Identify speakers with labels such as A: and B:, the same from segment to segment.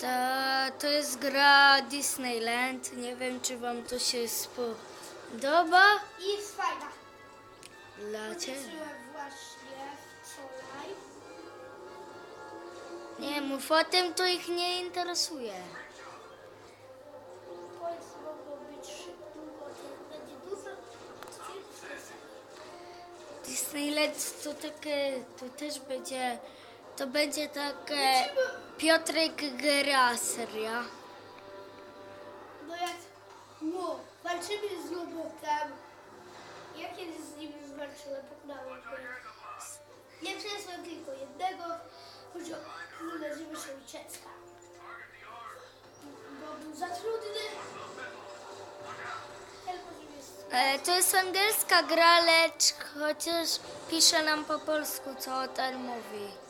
A: Ta, to jest gra Disneyland. Nie wiem, czy wam to się spodoba.
B: I jest fajna.
A: Dla ciebie.
B: Właśnie wczoraj.
A: Nie mów o tym, to ich nie interesuje.
B: To mogło być to będzie dużo.
A: Disneyland to takie, to też będzie, to będzie takie Piotrek gra seria.
B: No jak no, walczymy z robotem. Ja kiedyś z nim już walczyłem, pokonałem go. Nie przesłem tylko jednego. Chodzi o króle, uciecka. Bo był za trudny.
A: E, to jest angielska gra, lecz chociaż pisze nam po polsku, co ten mówi.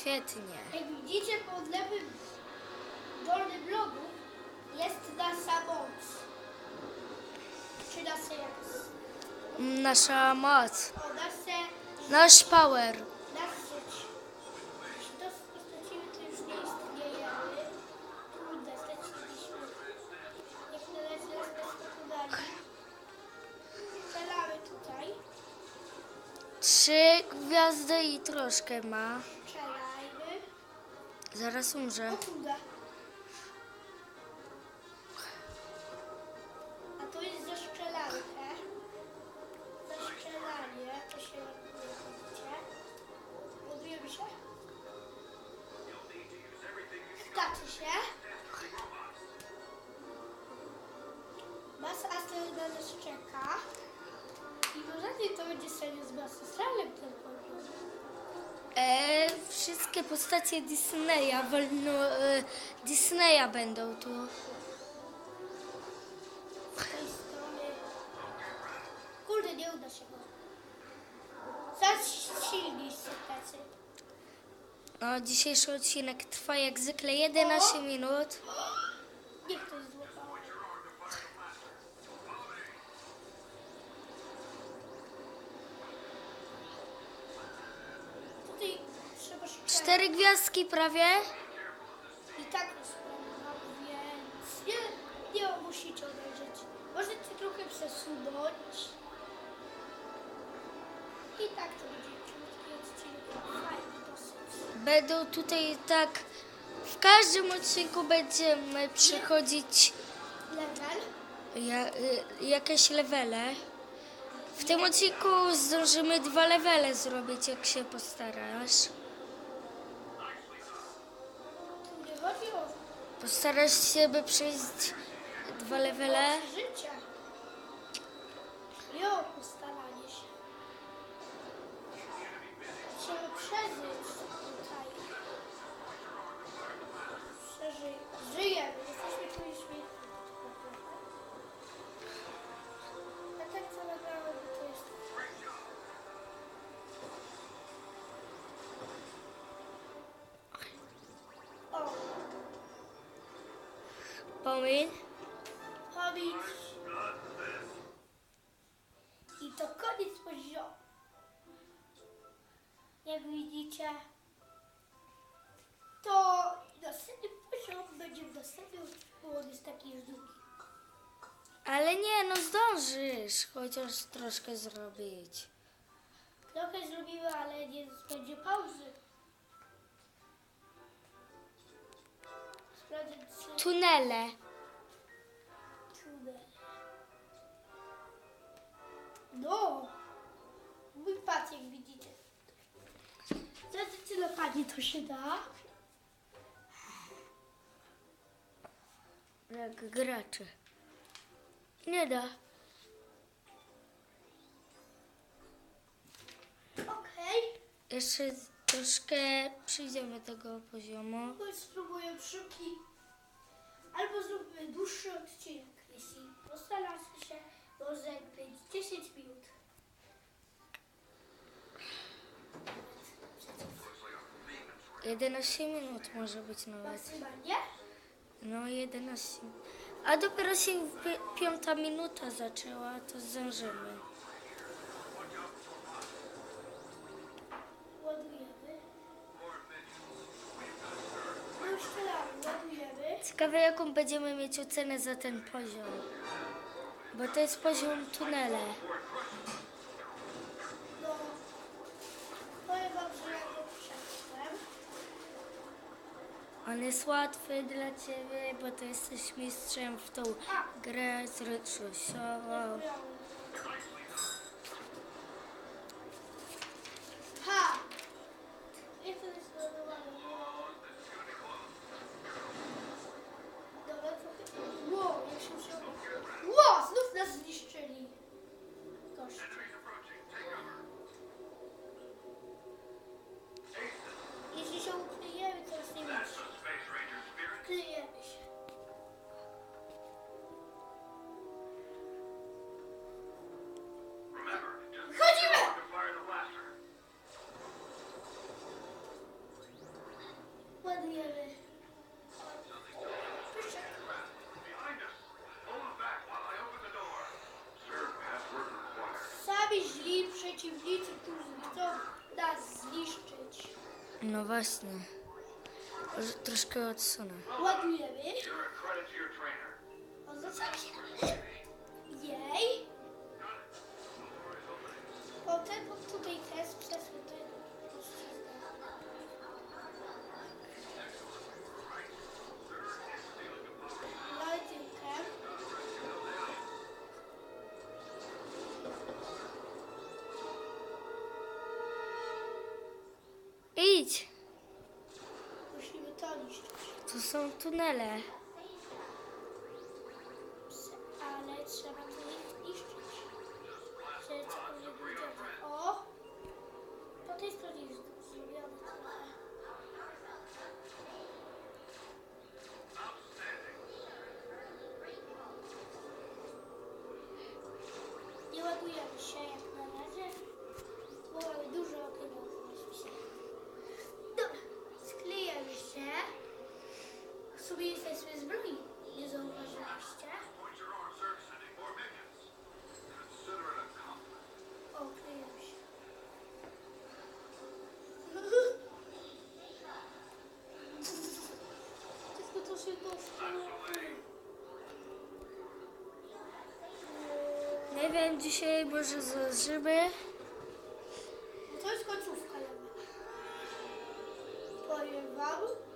A: Świetnie.
B: Jak widzicie pod lewym dolnym rogu jest nasza moc. Czy nasza jak?
A: Nasza moc.
B: O, nasze,
A: Nasz power.
B: Jeśli to stracimy, to już nie istniejemy. Trudne, straciliśmy. Jak na razie nas pokonali. Strzelamy tutaj.
A: Trzy gwiazdy i troszkę ma.
B: Strzelajmy.
A: Zaraz umrze.
B: O kurde. A to jest za strzelankę. Za strzelanie. To się widzicie? Ładujemy się? Skacze się. Mas na nas czeka. I tym to będzie serio z Mas Astralem
A: wszystkie postacie Disneya, wolno, e, Disneya będą tu.
B: z tej strony. Kurde, nie uda się go. Za silni są tacy.
A: No, dzisiejszy odcinek trwa jak zwykle 11 minut. Cztery gwiazdki prawie.
B: I tak mam, więc nie, nie musicie obejrzeć. Możecie trochę przesunąć. I tak to będzie krótki odcinek. Fajny dosyć.
A: Będą tutaj tak. W każdym odcinku będziemy przechodzić
B: Level.
A: ja, y, jakieś levele. W tym odcinku zdążymy dwa levele zrobić, jak się postarasz. Postarasz się, by przejść dwa levele. Pomin.
B: powiedz. I to koniec poziomu. Jak widzicie, to następny poziom będzie w następnym odcinku. On jest taki już długi.
A: Ale nie, no zdążysz chociaż troszkę zrobić.
B: Trochę zrobimy, ale nie będzie pauzy.
A: Tunele.
B: tunel. No! Mój pas, jak widzicie. Na panie to się da.
A: Jak gracze. Nie da.
B: Okej.
A: Jeszcze troszkę przyjdziemy tego poziomu.
B: Okay. Spróbuję szybki. Albo zróbmy dłuższy odcinek. Jeśli postarasz się, może być 10 minut.
A: 11 minut może być nawet.
B: Maksymalnie.
A: No 11. A dopiero się pi- piąta minuta zaczęła, to zdążymy.
B: Ładujemy. No już tyle, ładujemy.
A: Ciekawe jaką będziemy mieć ocenę za ten poziom. Bo to jest poziom tunele.
B: No, powiem wam, że ja go przeszłem.
A: On jest łatwy dla ciebie, bo ty jesteś mistrzem w tą grę zręcznościową.
B: Przeciwnicy, którzy chcą nas zniszczyć.
A: No właśnie. Może troszkę odsunę.
B: Ładujemy. O, zaczęła się. Jej. Potem tutaj test przez
A: są tunele.
B: W sumie jesteśmy zbrojni, nie zauważyliście? O, klejemy się. Tylko to się dostało.
A: Nie wiem, dzisiaj może zdążymy.
B: To jest końcówka. Powiem wam.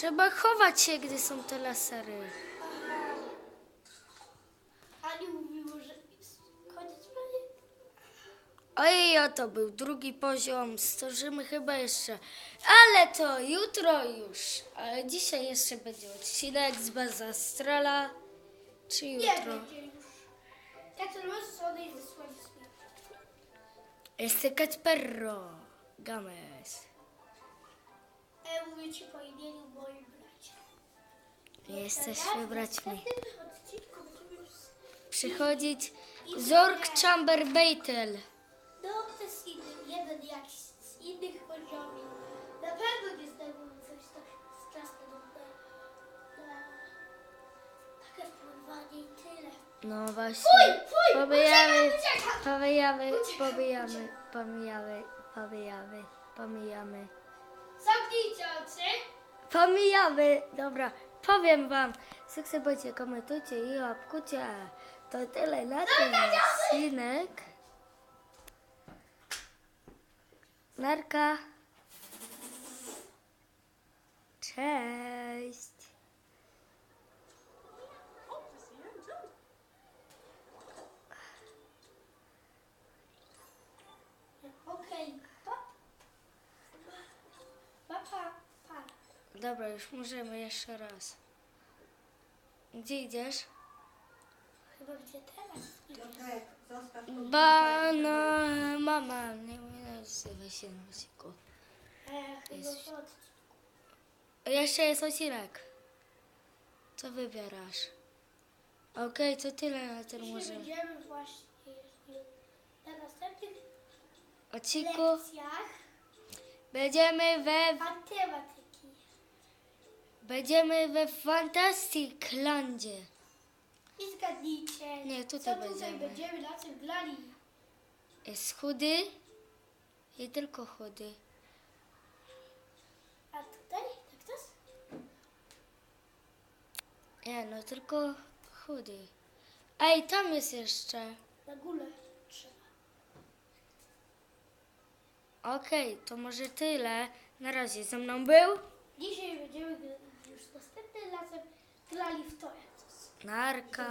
A: Trzeba chować się, gdy są te lasery.
B: Ani mówiło, że jest koniec prawie.
A: Oj, oto był drugi poziom. Zdążymy chyba jeszcze. Ale to jutro już. Ale dzisiaj jeszcze będzie odcinek z Baza Astrala. Czy
B: Nie
A: jutro?
B: będzie już. Jak to możesz odejść ze słońca?
A: Este Kacperro. Games.
B: E, mówię ci po imieniu moim bracie.
A: Jesteśmy braćmi.
B: Będziemy już...
A: Przychodzić Zork Chamber Beitel.
B: No, to jest inny, jeden jakiś z innych poziomów. Na pewno nie zdejmujemy coś tak z czasem na, na takie pływanie i tyle.
A: No właśnie.
B: Fuj, fuj,
A: Pobijamy,
B: uciekam, uciekam.
A: pomijamy, pobijamy, pomijamy.
B: Oczy.
A: Pomijamy! Dobra, powiem wam. Subskrybujcie, komentujcie i łapkujcie. To tyle na ten odcinek. Narka. Dobra, już możemy jeszcze raz. Gdzie idziesz?
B: Chyba gdzie teraz?
C: Piotrek, zostaw to.
A: Ba, no, mama, nie nazywa się na musiku.
B: E, chyba
A: Jest.
B: pod...
A: Jeszcze jest odcinek. Co wybierasz? Okej, to tyle na tym
B: Dzisiaj
A: może.
B: będziemy właśnie na następnych
A: Odcinku
B: lekcjach
A: będziemy we,
B: matematyki.
A: Będziemy we Fantastic Landzie.
B: I zgadnijcie,
A: Nie, tutaj
B: co tutaj
A: będziemy.
B: będziemy na tym grali.
A: Jest chudy i tylko chudy.
B: A tutaj? Tak to jest?
A: Nie, no tylko chudy. Ej, tam jest jeszcze.
B: Na górę trzeba.
A: Okej, to może tyle. Na razie ze mną był.
B: Dzisiaj będziemy razem grali w to.
A: Narka.